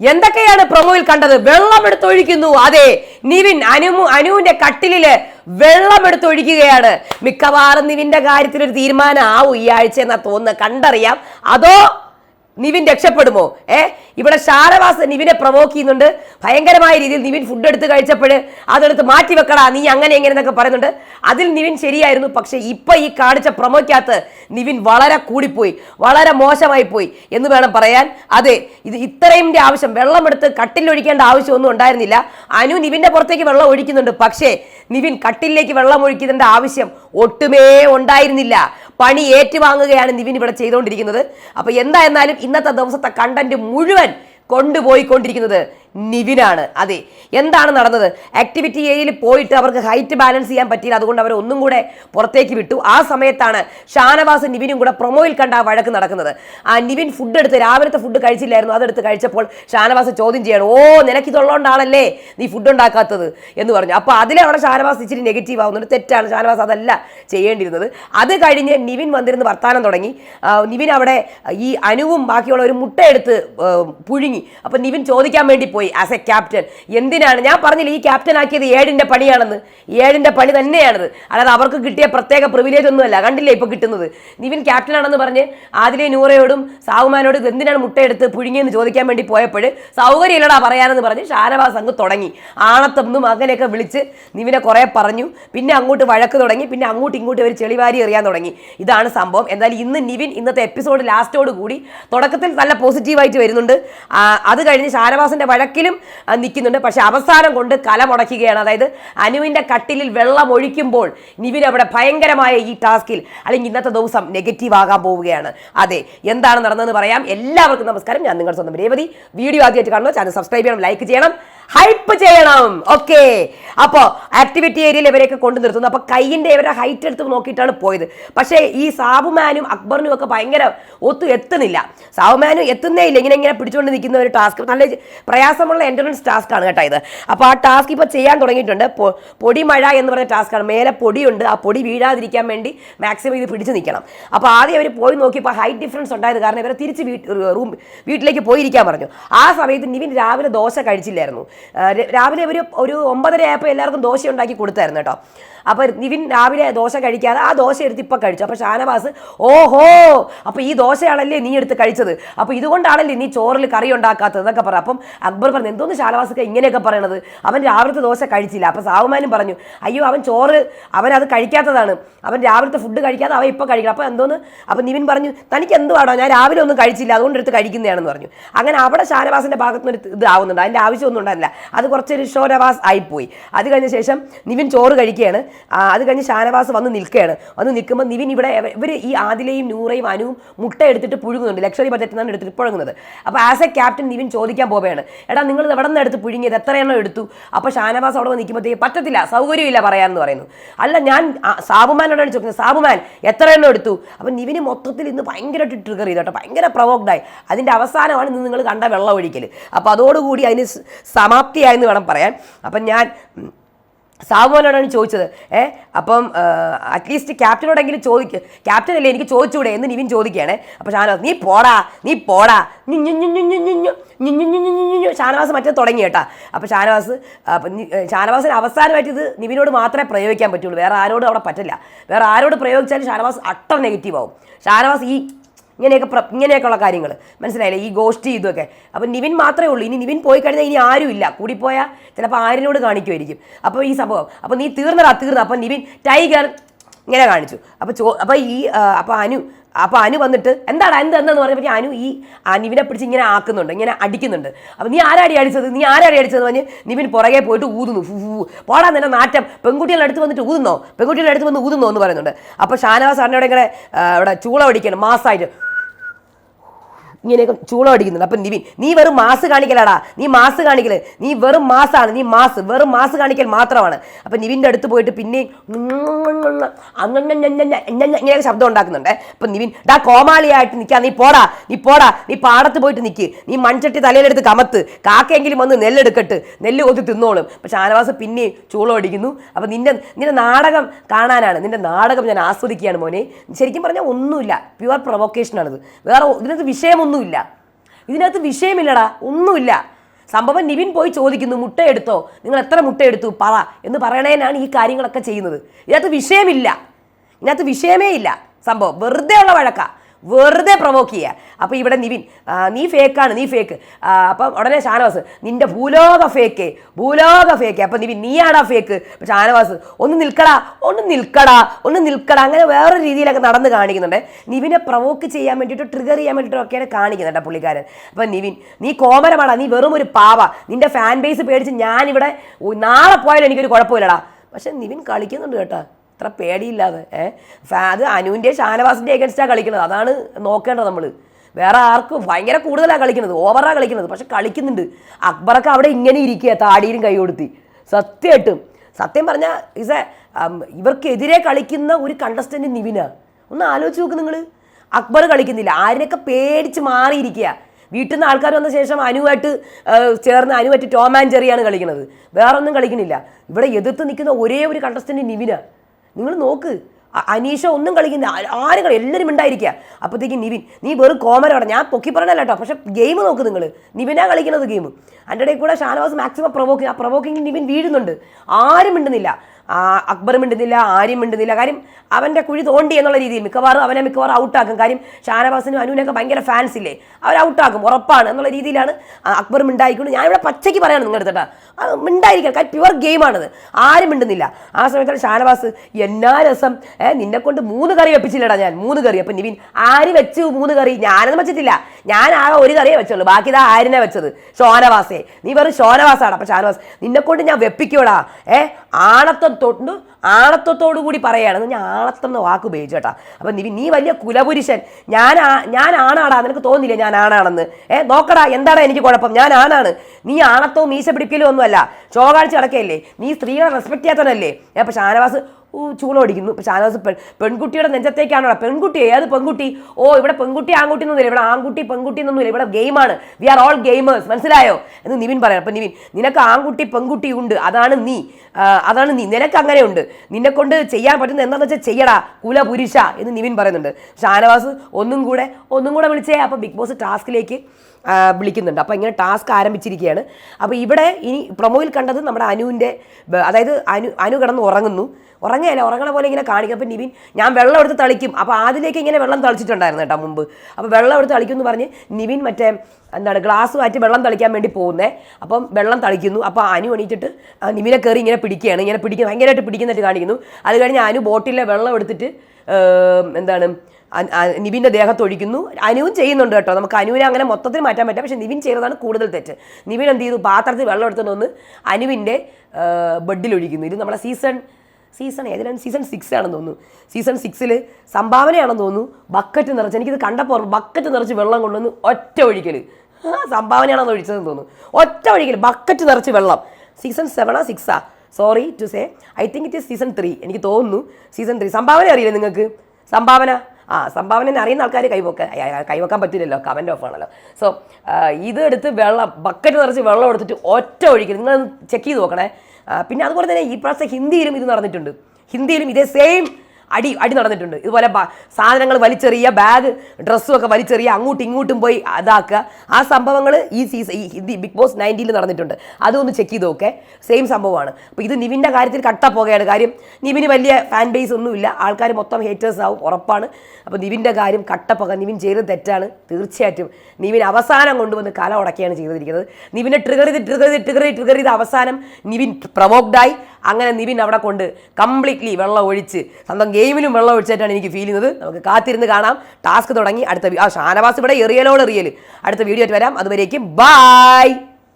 എന്തൊക്കെയാണ് പ്രൊമോയിൽ കണ്ടത്? വെള്ളം എടുത്തൊഴിക്കുന്നു. അതെ നിവിൻ അനു അനുവിന്റെ കട്ടിലിൽ വെള്ളം എടുത്തൊഴിക്കുകയാണ്. മിക്കവാറും നിവിന്റെ കാര്യത്തിൽ ഒരു തീരുമാനം ആവും ഈ ആഴ്ച എന്നാ തോന്നുന്നത്. കണ്ടറിയാം. അതോ നിവിൻ രക്ഷപ്പെടുമോ? ഏ? ഇവിടെ ഷാനവാസ് നിവിനെ പ്രൊവോക്ക് ചെയ്യുന്നുണ്ട്. ഭയങ്കരമായ രീതിയിൽ നിവിൻ ഫുഡ് എടുത്ത് കഴിച്ചപ്പോൾ അതെടുത്ത് മാറ്റി വെക്കടാ നീ അങ്ങനെ എങ്ങനെ എന്നൊക്കെ പറയുന്നുണ്ട്. അതിൽ നിവിൻ ശരിയായിരുന്നു പക്ഷേ ഇപ്പൊ ഈ കാണിച്ച പ്രൊമോക്കകത്ത് നിവിൻ വളരെ കൂടിപ്പോയി വളരെ മോശമായി പോയി എന്ന് വേണം പറയാൻ. അതെ ഇത് ഇത്രയും ആവശ്യം വെള്ളം എടുത്ത് കട്ടിലൊഴിക്കേണ്ട ആവശ്യമൊന്നും ഉണ്ടായിരുന്നില്ല. അനു നിവിന്റെ പുറത്തേക്ക് വെള്ളം ഒഴിക്കുന്നുണ്ട് പക്ഷേ നിവിൻ കട്ടിലേക്ക് വെള്ളം ഒഴിക്കുന്നതിന്റെ ആവശ്യം ഒട്ടുമേ ഉണ്ടായിരുന്നില്ല. പണി ഏറ്റുവാങ്ങുകയാണ് നിവിൻ ഇവിടെ ചെയ്തുകൊണ്ടിരിക്കുന്നത് അപ്പൊ എന്തായിരുന്നാലും ഇന്നത്തെ ദിവസത്തെ കണ്ടന്റ് മുഴുവൻ കൊണ്ടുപോയിക്കൊണ്ടിരിക്കുന്നത്. നിവിനാണ്. അതെ എന്താണ് നടന്നത്? ആക്ടിവിറ്റി എയിൽ പോയിട്ട് അവർക്ക് ഹൈറ്റ് ബാലൻസ് ചെയ്യാൻ പറ്റിയില്ല. അതുകൊണ്ട് അവർ ഒന്നും കൂടെ പുറത്തേക്ക് വിട്ടു. ആ സമയത്താണ് ഷാനവാസ് നിവിനും കൂടെ പ്രൊമോയിൽ കണ്ട ആ വഴക്ക് നടക്കുന്നത്. ആ നിവിൻ ഫുഡ് എടുത്ത് രാവിലത്തെ ഫുഡ് കഴിച്ചില്ലായിരുന്നു. അതെടുത്ത് കഴിച്ചപ്പോൾ ഷാനവാസ് ചോദ്യം ചെയ്യണം ഓ നിനക്കിതുള്ളതുകൊണ്ടാണല്ലേ നീ ഫുഡ് ഉണ്ടാക്കാത്തത്? എന്ന് പറഞ്ഞു. അപ്പോൾ അതിലെ അവിടെ ഷാനവാസ് ഇച്ചിരി നെഗറ്റീവ് ആവുന്നുണ്ട്. തെറ്റാണ്. ഷാനവാസ് അതല്ല ചെയ്യേണ്ടിയിരുന്നത്. അത് കഴിഞ്ഞ് നിവിൻ വന്നിരുന്ന് വർത്താനം തുടങ്ങി. നിവിൻ അവിടെ ഈ അനുവും ബാക്കിയുള്ള ഒരു മുട്ട എടുത്ത് പുഴുങ്ങി. അപ്പോൾ നിവിൻ ചോദിക്കാൻ വേണ്ടി പോയി ആസ് എ ക്യാപ്റ്റൻ എന്തിനാണ്? ഞാൻ പറഞ്ഞില്ല ഈ ക്യാപ്റ്റൻ ആക്കിയത് ഏഴിന്റെ പണിയാണെന്ന്. ഏഴിന്റെ പണി തന്നെയാണത്. അല്ലാതെ അവർക്ക് കിട്ടിയ പ്രത്യേക പ്രിവിലേജ് ഒന്നുമല്ല. കണ്ടില്ലേ ഇപ്പോൾ കിട്ടുന്നത്? നിവിൻ ക്യാപ്റ്റൻ ആണെന്ന് പറഞ്ഞ് ആദിലെ നൂറയോടും സാവുമാനോടും എന്തിനാണ് മുട്ടയെടുത്ത് പുഴുങ്ങിയെന്ന് ചോദിക്കാൻ വേണ്ടി പോയപ്പോൾ സൗകര്യമില്ലടാ പറയാനെന്ന് പറഞ്ഞ് ഷാനവാസ് അങ്ങ് തുടങ്ങി. ആണത്തെന്നും അങ്ങനെയൊക്കെ വിളിച്ച് നിവിനെ കുറേ പറഞ്ഞു. പിന്നെ അങ്ങോട്ട് വഴക്ക് തുടങ്ങി. പിന്നെ അങ്ങോട്ട് ഇങ്ങോട്ട് ഇവർ ചെളിവാരി എറിയാൻ തുടങ്ങി. ഇതാണ് സംഭവം. എന്തായാലും ഇന്ന് നിവിൻ ഇന്നത്തെ എപ്പിസോഡ് ലാസ്റ്റോട് കൂടി തുടക്കത്തിൽ നല്ല പോസിറ്റീവായിട്ട് വരുന്നുണ്ട്. അത് കഴിഞ്ഞ് ഷാനവാസിന്റെ വഴക്കിലും നിൽക്കുന്നുണ്ട്. പക്ഷെ അവസാനം കൊണ്ട് കല മുടക്കുകയാണ് അതായത് അനുവിന്റെ കട്ടിലിൽ വെള്ളം ഒഴിക്കുമ്പോൾ നിവിൻ അവിടെ ഭയങ്കരമായ ഈ ടാസ്കിൽ അല്ലെങ്കിൽ ഇന്നത്തെ ദിവസം നെഗറ്റീവ് ആകാൻ പോവുകയാണ്. അതെ എന്താണ് നടന്നതെന്ന് പറയാം. എല്ലാവർക്കും നമസ്കാരം. ഞാൻ നിങ്ങളുടെ സ്വന്തം രേവതി. വീഡിയോ ആദ്യമായിട്ട് കാണുമ്പോൾ ചാനൽ സബ്സ്ക്രൈബ് ചെയ്യണം ലൈക്ക് ചെയ്യണം. ഹൈപ്പ് ചെയ്യണം. ഓക്കെ. അപ്പോൾ ആക്ടിവിറ്റി ഏരിയയിൽ ഇവരെയൊക്കെ കൊണ്ടു നിർത്തുന്നു. അപ്പോൾ കൈയിന്റെ ഇവരെ ഹൈറ്റ് എടുത്ത് നോക്കിയിട്ടാണ് പോയത്. പക്ഷേ ഈ സാബുമാനും അക്ബറിനും ഒക്കെ ഭയങ്കര ഒത്തു എത്തുന്നില്ല. സാബുമാനും എത്തുന്നേ ഇല്ല. ഇങ്ങനെ ഇങ്ങനെ പിടിച്ചുകൊണ്ട് നിൽക്കുന്ന ഒരു ടാസ്ക്. നല്ല പ്രയാസമുള്ള എൻട്രൻസ് ടാസ്ക് ആണ് കേട്ടോ ഇത്. അപ്പോൾ ആ ടാസ്ക് ഇപ്പോൾ ചെയ്യാൻ തുടങ്ങിയിട്ടുണ്ട്. പൊടി മഴ എന്ന് പറഞ്ഞ ടാസ്ക് ആണ്. മേലെ പൊടിയുണ്ട്. ആ പൊടി വീഴാതിരിക്കാൻ വേണ്ടി മാക്സിമം ഇത് പിടിച്ച് നിൽക്കണം. അപ്പോൾ ആദ്യം അവർ പോയി നോക്കിയപ്പോൾ ഹൈറ്റ് ഡിഫറൻസ് ഉണ്ടായത് കാരണം ഇവരെ തിരിച്ച് റൂം വീട്ടിലേക്ക് പോയിരിക്കാൻ പറഞ്ഞു. ആ സമയത്ത് നിവിൻ രാവിലെ ദോശ കഴിച്ചില്ലായിരുന്നു. രാവിലെ ഒരു ഒരു ഒമ്പതര ആയപ്പോൾ എല്ലാവർക്കും ദോശ ഉണ്ടാക്കി കൊടുത്തായിരുന്നു കേട്ടോ. അപ്പോൾ നിവിൻ രാവിലെ ദോശ കഴിക്കാതെ ആ ദോശ എടുത്ത് ഇപ്പം കഴിച്ചു. അപ്പോൾ ഷാനവാസ് ഓഹോ അപ്പോൾ ഈ ദോശയാണല്ലേ നീ എടുത്ത് കഴിച്ചത്? അപ്പോൾ ഇതുകൊണ്ടാണല്ലേ നീ ചോറിൽ കറി ഉണ്ടാക്കാത്തത് എന്നൊക്കെ പറഞ്ഞു അപ്പം അക്ബർ പറഞ്ഞു എന്തോന്ന് ഷാനവാസൊക്കെ ഇങ്ങനെയൊക്കെ പറയണത്? അവൻ രാവിലത്തെ ദോശ കഴിച്ചില്ല. അപ്പോൾ സാവുമാനും പറഞ്ഞു അയ്യോ അവൻ ചോറ് അവൻ അത് കഴിക്കാത്തതാണ്. അവൻ രാവിലത്തെ ഫുഡ് കഴിക്കാതെ അവൻ ഇപ്പോൾ കഴിക്കണം. അപ്പോൾ എന്തോന്ന്? അപ്പോൾ നിവിൻ പറഞ്ഞു തനിക്ക് എന്തുവാണോ ഞാൻ രാവിലെ ഒന്നും കഴിച്ചില്ല അതുകൊണ്ട് എടുത്ത് കഴിക്കുന്നതാണെന്ന് പറഞ്ഞു. അങ്ങനെ അവിടെ ഷാനവാസിന്റെ ഭാഗത്തുനിന്ന് ഒരു ഇത് ആവുന്നുണ്ട്. അതിന്റെ ആവശ്യമൊന്നും ഉണ്ടായില്ല അത് കുറച്ചൊരു ഷോനവാസ് ആയിപ്പോയി. അത് കഴിഞ്ഞ ശേഷം നിവിൻ ചോറ് കഴിക്കുകയാണ്. അത് കഴിഞ്ഞ് ഷാനവാസ് വന്ന് നിൽക്കുകയാണ്. വന്ന് നിൽക്കുമ്പോൾ നിവിൻ ഇവിടെ ഇവർ ഈ ആദിലയും നൂറയും അനുവും മുട്ട എടുത്തിട്ട് പുഴുങ്ങുന്നുണ്ട്. ലക്ഷറി ബജറ്റിൽ നിന്നാണ് എടുത്തിട്ട് പുഴങ്ങുന്നത്. അപ്പോൾ ആസ് എ ക്യാപ്റ്റൻ നിവിൻ ചോദിക്കാൻ പോവുകയാണ്. എടാ നിങ്ങൾ എവിടെ നിന്ന് എടുത്ത് പുഴുങ്ങിയത്? എത്ര എണ്ണം എടുത്തു? അപ്പോൾ ഷാനവാസ് അവിടെ നിൽക്കുമ്പോഴത്തേക്ക് പറ്റത്തില്ല സൗകര്യമില്ല പറയാമെന്ന് പറയുന്നു. അല്ല ഞാൻ സാബുമാനോടാണ് ചോദിക്കുന്നത്. സാബുമാൻ എത്ര എണ്ണം എടുത്തു? അപ്പം നിവിന് മൊത്തത്തിൽ ഇന്ന് ഭയങ്കരമായിട്ട് ട്രിഗർ ചെയ്തു കേട്ടോ. ഭയങ്കര പ്രൊവോക്ഡായി അതിന്റെ അവസാനമാണ് ഇന്ന് നിങ്ങൾ കണ്ട വെള്ളം ഒഴിക്കൽ അപ്പോൾ അതോടുകൂടി അതിന് സമാപ്തിയായെന്ന് വേണം പറയാൻ. അപ്പം ഞാൻ സാമോനോടാണ് ചോദിച്ചത് ഏ അപ്പം അറ്റ്ലീസ്റ്റ് ക്യാപ്റ്റനോടെങ്കിലും ചോദിക്ക ക്യാപ്റ്റൻ അല്ലേ എനിക്ക് ചോദിച്ചൂടെ എന്ന് നിവിൻ ചോദിക്കുകയാണ് അപ്പോൾ ഷാനവാസ് നീ പോടാ നീ പോടാ ഷാനവാസ് മറ്റേ തുടങ്ങി കേട്ടാ അപ്പോൾ ഷാനവാസ് ഷാനവാസിന് അവസാനമായിട്ട് ഇത് നിവിനോട് മാത്രമേ പ്രയോഗിക്കാൻ പറ്റുള്ളൂ വേറെ ആരോടും അവിടെ പറ്റില്ല വേറെ ആരോട് പ്രയോഗിച്ചാലും ഷാനവാസ് അട്ടർ നെഗറ്റീവ് ആവും ഷാനവാസ് ഈ ഇങ്ങനെയൊക്കെ ഇങ്ങനെയൊക്കെയുള്ള കാര്യങ്ങൾ മനസ്സിലായില്ലേ? ഈ ഗോഷ്ടി ഇതൊക്കെ. അപ്പോൾ നിവിൻ മാത്രമേ ഉള്ളൂ. ഇനി നിവിൻ പോയി കഴിഞ്ഞാൽ ഇനി ആരുമില്ല. കൂടിപ്പോയാൽ ചിലപ്പോൾ ആരിനോട് കാണിക്കുമായിരിക്കും അപ്പോൾ ഈ സംഭവം. അപ്പോൾ നീ തീർന്നടാ തീർന്ന. അപ്പം നിവിൻ ടൈഗർ ഇങ്ങനെ കാണിച്ചു. അപ്പോൾ ചോ അപ്പോൾ ഈ അപ്പോൾ അനു അപ്പോൾ അനു വന്നിട്ട് എന്താണ് എന്ത് എന്താന്ന് പറഞ്ഞപ്പോൾ അനു ഈ നിവിനെ പിടിച്ച് ഇങ്ങനെ ആക്കുന്നുണ്ട്. ഇങ്ങനെ അടിക്കുന്നുണ്ട്. അപ്പോൾ നീ ആരാടി അടിച്ചത്? നീ ആരാടി അടിച്ചത് പറഞ്ഞ് നിവിൻ പുറകെ പോയിട്ട് ഊതുന്നു. ഫു, ഫു. പോടാ നിന്റെ നാറ്റം. പെൺകുട്ടികളുടെ അടുത്ത് വന്നിട്ട് ഊതുന്നോ? പെൺകുട്ടികളുടെ അടുത്ത് വന്ന് ഊതുന്നോ എന്ന് പറയുന്നുണ്ട്. അപ്പോൾ ഷാനവാസ് സാറിനോട് ഇങ്ങനെ ഇവിടെ ചൂള അടിക്കണം മാസമായിട്ട് ഇങ്ങനെയൊക്കെ ചൂളം അടിക്കുന്നുണ്ട് അപ്പം നിവിൻ നീ വെറും മാസ് കാണിക്കലാടാ. നീ മാസ് കാണിക്കൽ. നീ വെറും മാസാണ്. നീ മാസ് വെറും മാസ് കാണിക്കൽ മാത്രമാണ്. അപ്പം നിവിന്റെ അടുത്ത് പോയിട്ട് പിന്നെ ഇങ്ങനെയൊക്കെ ശബ്ദം ഉണ്ടാക്കുന്നുണ്ട് അപ്പം നിവിൻ ഡാ കോമാളിയായിട്ട് നിൽക്കാം നീ പോടാ നീ പോടാ നീ പാടത്ത് പോയിട്ട് നിൽക്ക് നീ മൺചട്ടി തലയിലെടുത്ത് കമത്ത് കാക്കയെങ്കിലും വന്ന് നെല്ലെടുക്കട്ട് നെല്ല് കൊത്തി തിന്നോളും പക്ഷെ ആനവാസം പിന്നെ ചൂളം അടിക്കുന്നു അപ്പം നിന്റെ നിന്റെ നാടകം കാണാനാണ് നിന്റെ നാടകം ഞാൻ ആസ്വദിക്കുകയാണ് മോനെ ശരിക്കും പറഞ്ഞാൽ ഒന്നുമില്ല പ്യുവർ പ്രൊവക്കേഷനാണത് വേറെ ഇതിനകത്ത് വിഷയമൊന്നുമില്ല ഇതിനകത്ത് വിഷയമില്ലടാ ഒന്നുമില്ല. സംഭവം നിവിൻ പോയി ചോദിക്കുന്നു മുട്ട എടുത്തോ നിങ്ങൾ എത്ര മുട്ട എടുത്തു പറ എന്ന് പറയണേനാണ് ഈ കാര്യങ്ങളൊക്കെ ചെയ്യുന്നത്. ഇതിനകത്ത് വിഷയമില്ല. ഇതിനകത്ത് വിഷയമേ ഇല്ല. സംഭവം വെറുതെ ഉള്ള വഴക്ക. വെറുതെ പ്രൊവോക്ക് ചെയ്യുക അപ്പോൾ ഇവിടെ നിവിൻ നീ ഫേക്കാണ് നീ ഫേക്ക് അപ്പം ഉടനെ ഷാനവാസ് നിന്റെ ഭൂലോക ഫേക്ക് ഭൂലോക ഫേക്ക് അപ്പം നിവിൻ നീയാടാ ഫേക്ക് ഷാനവാസ് ഒന്ന് നിൽക്കടാ ഒന്ന് നിൽക്കടാ ഒന്ന് നിൽക്കടാ. അങ്ങനെ വേറൊരു രീതിയിലൊക്കെ നടന്ന് കാണിക്കുന്നുണ്ട്. നിവിനെ പ്രൊവോക്ക് ചെയ്യാൻ വേണ്ടിയിട്ട് ട്രിഗർ ചെയ്യാൻ വേണ്ടിയിട്ടും ഒക്കെയാണ് കാണിക്കുന്നുണ്ട് പുള്ളിക്കാരൻ. അപ്പം നിവിൻ നീ കോമരമാടാ നീ വെറും ഒരു പാവ. നിന്റെ ഫാൻ ബേസ് പേടിച്ച് ഞാനിവിടെ നാളെ പോയാലും എനിക്കൊരു കുഴപ്പമില്ലടാ. പക്ഷെ നിവിൻ കളിക്കുന്നുണ്ട് കേട്ടോ. അത്ര പേടിയില്ലാതെ ഏഹ് അത് അനുവിന്റെ ഷാനവാസിന്റെ അഗൻസ്റ്റാണ് കളിക്കുന്നത്. അതാണ് നോക്കേണ്ടത് നമ്മൾ വേറെ ആർക്കും ഭയങ്കര കൂടുതലാണ് കളിക്കുന്നത്. ഓവറാണ് കളിക്കുന്നത്. പക്ഷെ കളിക്കുന്നുണ്ട്. അക്ബറൊക്കെ അവിടെ ഇങ്ങനെ ഇരിക്കുക താടിയിലും കൈ കൊടുത്തി. സത്യമായിട്ടും. സത്യം പറഞ്ഞാൽ ഇസ് എ ഇവർക്കെതിരെ കളിക്കുന്ന ഒരു കണ്ടസ്റ്റന്റ് നിവിന. ഒന്ന് ആലോചിച്ച് നോക്ക് നിങ്ങൾ അക്ബർ കളിക്കുന്നില്ല. ആരിനൊക്കെ പേടിച്ച് മാറിയിരിക്കുക വീട്ടിൽ നിന്ന് ആൾക്കാർ വന്ന ശേഷം അനുവായിട്ട് ചേർന്ന് അനുവായിട്ട് ടോം ആൻഡ് ജെറിയാണ് കളിക്കുന്നത്. വേറൊന്നും കളിക്കുന്നില്ല. ഇവിടെ എതിർത്ത് നിൽക്കുന്ന ഒരേ ഒരു കണ്ടസ്റ്റന്റ് നിവിന. നിങ്ങൾ നോക്ക്. അനീഷ ഒന്നും കളിക്കുന്ന ആരും കളി എല്ലാവരും ഉണ്ടായിരിക്കുക അപ്പോഴത്തേക്കും നിവിൻ നീ വെറും കോമരാണ് ഞാൻ പൊക്കി പറഞ്ഞല്ല കേട്ടോ. പക്ഷേ ഗെയിം നോക്ക് നിങ്ങൾ നിവിനാ കളിക്കുന്നത് ഗെയിം അതിന്റെ ഇടയിൽ കൂടെ ഷാനവാസ് മാക്സിമം പ്രൊവോക്കിങ് ആ പ്രൊവോക്കിങ് നിവിൻ വീഴുന്നുണ്ട്. ആരും മിണ്ടുന്നില്ല. അക്ബർ മിണ്ടുന്നില്ല ആര്യം മിണ്ടുന്നില്ല. കാര്യം അവന്റെ കുഴി തോണ്ടി എന്നുള്ള രീതിയിൽ മിക്കവാറും അവനെ മിക്കവാറും ഔട്ടാക്കും. കാര്യം ഷാനവാസിനും അനുവിനൊക്കെ ഭയങ്കര ഫാൻസ് ഇല്ലേ? അവർ ഔട്ടാക്കും ഉറപ്പാണ് എന്നുള്ള രീതിയിലാണ് അക്ബർ മിണ്ടായിക്കൊണ്ട് ഞാനിവിടെ പച്ചയ്ക്ക് പറയാണ് നിങ്ങളുടെ അടുത്തട്ടാ മിണ്ടായിരിക്കാം കാര്യം പ്യുവർ ഗെയിമാണത് ആരും മിണ്ടുന്നില്ല. ആ സമയത്താണ് ഷാനവാസ് എന്നാ രസം? ഏഹ് നിന്നെ കൊണ്ട് മൂന്ന് കറി വെപ്പിച്ചില്ലടാ ഞാൻ മൂന്ന് കറി. അപ്പം നിവിൻ ആര് വെച്ച് മൂന്ന് കറി? ഞാനൊന്നും വെച്ചിട്ടില്ല. ഞാൻ ആകെ ഒരു കറിയേ വെച്ചുള്ളൂ. ബാക്കി ഇതാ ആരിനെ വെച്ചത് ഷോനവാസേ. നീ വെറും ഷോനവാസാണ്. അപ്പം ഷാനവാസ് നിന്നെക്കൊണ്ട് ഞാൻ വെപ്പിക്കോടാ ഏഹ് ആണത്വം തൊട്ട് ആണത്വത്തോടു കൂടി പറയുകയാണ്. ഞാൻ ആണത്വം എന്ന വാക്ക് ഉപയോഗിച്ചു കേട്ടാ. അപ്പം നീ നീ വലിയ കുലപുരുഷൻ. ഞാൻ ഞാൻ ആണാടാ. നിനക്ക് തോന്നില്ല ഞാൻ ആണാണെന്ന്? ഏ നോക്കടാ എന്താടാ എനിക്ക് കുഴപ്പം? ഞാൻ ആണാണ്. നീ ആണത്വവും മീശ പിടിക്കലും ഒന്നുമല്ല. ചോകാഴ്ച നടക്കയല്ലേ നീ സ്ത്രീകളെ റെസ്പെക്ട് ചെയ്യാത്തവനല്ലേ? ഏ, അപ്പൊ ഷാനവാസ് ചൂളോടിക്കുന്നു. ഇപ്പൊ ഷാനവാസ് പെൺ പെൺകുട്ടിയുടെ നെഞ്ചത്തേക്കാണോ പെൺകുട്ടി ഏത് പെൺകുട്ടി? ഓ ഇവിടെ പെൺകുട്ടി ആൺകുട്ടി എന്നൊന്നുമില്ല ഇവിടെ ആൺകുട്ടി പെൺകുട്ടി എന്നൊന്നുമില്ല ഇവിടെ ഗെയിമാണ്. We are all gamers. മനസ്സിലായോ? എന്ന് നിവിൻ പറയാം അപ്പം നിവിൻ നിനക്ക് ആൺകുട്ടി പെൺകുട്ടി ഉണ്ട്. അതാണ് നീ. അതാണ് നീ. നിനക്ക് അങ്ങനെ ഉണ്ട്. നിന്നെ കൊണ്ട് ചെയ്യാൻ പറ്റുന്ന എന്താണെന്ന് വെച്ചാൽ ചെയ്യടാ. കുലപുരുഷ എന്ന് നിവിൻ പറയുന്നുണ്ട്. ഷാനവാസ് ഒന്നും കൂടെ ഒന്നും കൂടെ വിളിച്ചേ. അപ്പൊ ബിഗ് ബോസ് ടാസ്കിലേക്ക് വിളിക്കുന്നുണ്ട്. അപ്പോൾ ഇങ്ങനെ ടാസ്ക് ആരംഭിച്ചിരിക്കുകയാണ്. അപ്പോൾ ഇവിടെ ഇനി പ്രൊമോയിൽ കണ്ടത് നമ്മുടെ അനുവിന്റെ അതായത് അനു അനു കിടന്ന് ഉറങ്ങുന്നു. ഉറങ്ങുകയല്ല ഉറങ്ങണ പോലെ ഇങ്ങനെ കാണിക്കും. അപ്പോൾ നിവിൻ ഞാൻ വെള്ളം എടുത്ത് തളിക്കും. അപ്പോൾ ആദ്യത്തേക്ക് ഇങ്ങനെ വെള്ളം തളിച്ചിട്ടുണ്ടായിരുന്നു കേട്ടോ മുമ്പ്. അപ്പോൾ വെള്ളം എടുത്ത് തളിക്കും എന്ന് പറഞ്ഞ് നിവിൻ മറ്റേ എന്താണ് ഗ്ലാസ് മാറ്റി വെള്ളം തളിക്കാൻ വേണ്ടി പോകുന്നേ. അപ്പം വെള്ളം തളിക്കുന്നു. അപ്പോൾ അനു എണീറ്റിട്ട് നിവിനെ കയറി ഇങ്ങനെ പിടിക്കുകയാണ്. ഇങ്ങനെ പിടിക്കുന്ന ഭയങ്കരമായിട്ട് പിടിക്കുന്നതായിട്ട് കാണിക്കുന്നു. അത് കഴിഞ്ഞ് അനു ബോട്ടിലെ വെള്ളം എടുത്തിട്ട് എന്താണ് നിവിന്റെ ദേഹത്ത് ഒഴിക്കുന്നു. അനുവും ചെയ്യുന്നുണ്ട് കേട്ടോ. നമുക്ക് അനുവിനെ അങ്ങനെ മൊത്തത്തിൽ മാറ്റാൻ പറ്റില്ല. പക്ഷേ നിവിൻ ചെയ്തതാണ് കൂടുതൽ തെറ്റ്. നിവിൻ എന്ത് ചെയ്തു? പാത്രത്തിൽ വെള്ളം എടുത്തുകൊണ്ട് വന്ന് അനുവിന്റെ ബെഡിൽ ഒഴിക്കുന്നു. ഇത് നമ്മളെ സീസൺ സീസൺ ഏതിനാണ് സീസൺ സിക്സ് ആണെന്ന് തോന്നുന്നു. സീസൺ സിക്സിൽ സംഭാവനയാണെന്ന് തോന്നുന്നു. ബക്കറ്റ് നിറച്ച് എനിക്കിത് കണ്ടപ്പോൾ ബക്കറ്റ് നിറച്ച് വെള്ളം കൊണ്ടുവന്ന് ഒറ്റ ഒഴിക്കൽ സംഭാവനയാണെന്ന് ഒഴിച്ചതെന്ന് തോന്നുന്നു. ഒറ്റ ഒഴിക്കൽ ബക്കറ്റ് നിറച്ച് വെള്ളം. സീസൺ സെവനാ സിക്സാ sorry to say I think it is season three എനിക്ക് തോന്നുന്നു സീസൺ ത്രീ സംഭാവന അറിയില്ലേ നിങ്ങൾക്ക്? സംഭാവന? ആ സംഭാവന അറിയുന്ന ആൾക്കാർ കൈവക്ക കൈവക്കാൻ പറ്റില്ലല്ലോ കമന്റ് ഓഫ് ആണല്ലോ. സോ ഇത് എടുത്ത് വെള്ളം ബക്കറ്റ് നിറച്ച് വെള്ളം എടുത്തിട്ട് ഒറ്റ ഒഴിക്കുക നിങ്ങൾ ചെക്ക് ചെയ്ത് നോക്കണേ. പിന്നെ അതുപോലെ തന്നെ ഈ പ്രാവശ്യം ഹിന്ദിയിലും ഇത് നടന്നിട്ടുണ്ട്. ഹിന്ദിയിലും ഇതേ സെയിം അടി അടി നടന്നിട്ടുണ്ട്. ഇതുപോലെ സാധനങ്ങൾ വലിച്ചെറിയുക ബാഗ് ഡ്രസ്സും ഒക്കെ വലിച്ചെറിയുക അങ്ങോട്ടും ഇങ്ങോട്ടും പോയി അതാക്കുക ആ സംഭവങ്ങൾ ഈ സീസൺ ഈ ഹിന്ദി ബിഗ് ബോസ് നയന്റീനിൽ നടന്നിട്ടുണ്ട്. അതൊന്ന് ചെക്ക് ചെയ്ത് നോക്കെ. സെയിം സംഭവമാണ്. അപ്പോൾ ഇത് നിവിന്റെ കാര്യത്തിൽ കട്ട പോകുകയാണ് കാര്യം നിവിന് വലിയ ഫാൻ ബേസ് ഒന്നുമില്ല ആൾക്കാർ മൊത്തം ഹേറ്റേഴ്സ് ആവും ഉറപ്പാണ്. അപ്പോൾ നിവിന്റെ കാര്യം കട്ട പോക നിവിൻ ചെയ്തത് തെറ്റാണ്. തീർച്ചയായിട്ടും നിവിൻ അവസാനം കൊണ്ടുവന്ന് കല ഉടക്കുകയാണ് ചെയ്തിരിക്കുന്നത്. നിവിനെ ട്രിഗർ ചെയ്ത് ട്രിഗർ ചെയ്ത് ട്രിഗർ ചെയ്ത് ട്രിഗർ ചെയ്ത് അവസാനം നിവിൻ പ്രൊവോക്ഡായി അങ്ങനെ നിവിൻ അവിടെ കൊണ്ട് കംപ്ലീറ്റ്ലി വെള്ളം ഒഴിച്ച് സ്വന്തം ഗെയിമിലും വെള്ളം ഒഴിച്ചായിട്ടാണ് എനിക്ക് ഫീൽ ചെയ്യുന്നത്. നമുക്ക് കാത്തിരുന്ന് കാണാം. ടാസ്ക് തുടങ്ങി. അടുത്ത ആ ഷാനവാസ് ഇവിടെ എറിയലോട് എറിയൽ അടുത്ത വീഡിയോ ആയിട്ട് വരാം. അതുവരേക്കും ബായ്